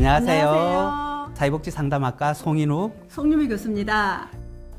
안녕하세요. 안녕하세요. 사회복지 상담학과 송인욱. 송유미 교수입니다.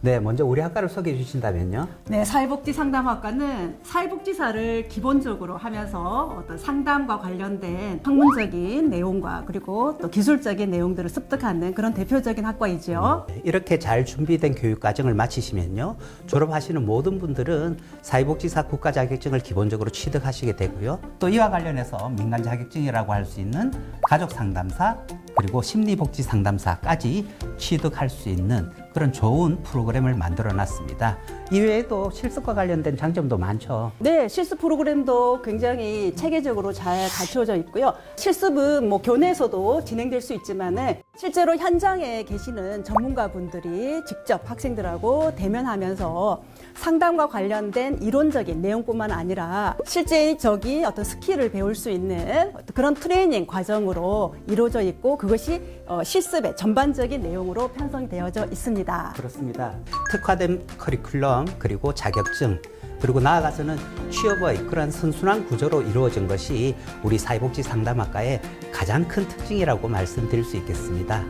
네, 먼저 우리 학과를 소개해 주신다면요. 네, 사회복지 상담학과는 사회복지사를 기본적으로 하면서 어떤 상담과 관련된 학문적인 내용과 그리고 또 기술적인 내용들을 습득하는 그런 대표적인 학과이죠. 네, 이렇게 잘 준비된 교육 과정을 마치시면요. 졸업하시는 모든 분들은 사회복지사 국가 자격증을 기본적으로 취득하시게 되고요. 또 이와 관련해서 민간 자격증이라고 할 수 있는 가족 상담사 그리고 심리복지 상담사까지 취득할 수 있는 그런 좋은 프로그램을 만들어 놨습니다. 이외에도 실습과 관련된 장점도 많죠. 네, 실습 프로그램도 굉장히 체계적으로 잘 갖춰져 있고요. 실습은 뭐 교내에서도 진행될 수 있지만은 실제로 현장에 계시는 전문가분들이 직접 학생들하고 대면하면서 상담과 관련된 이론적인 내용뿐만 아니라 실제적인 어떤 스킬을 배울 수 있는 그런 트레이닝 과정으로 이루어져 있고 그것이 어, 실습의 전반적인 내용으로 편성되어져 있습니다. 그렇습니다. 특화된 커리큘럼 그리고 자격증 그리고 나아가서는 취업의 그런 선순환 구조로 이루어진 것이 우리 사회복지 상담학과의 가장 큰 특징이라고 말씀드릴 수 있겠습니다.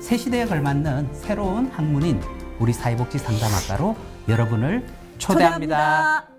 새 시대에 걸맞는 새로운 학문인 우리 사회복지 상담학과로 여러분을 초대합니다. 초대합니다.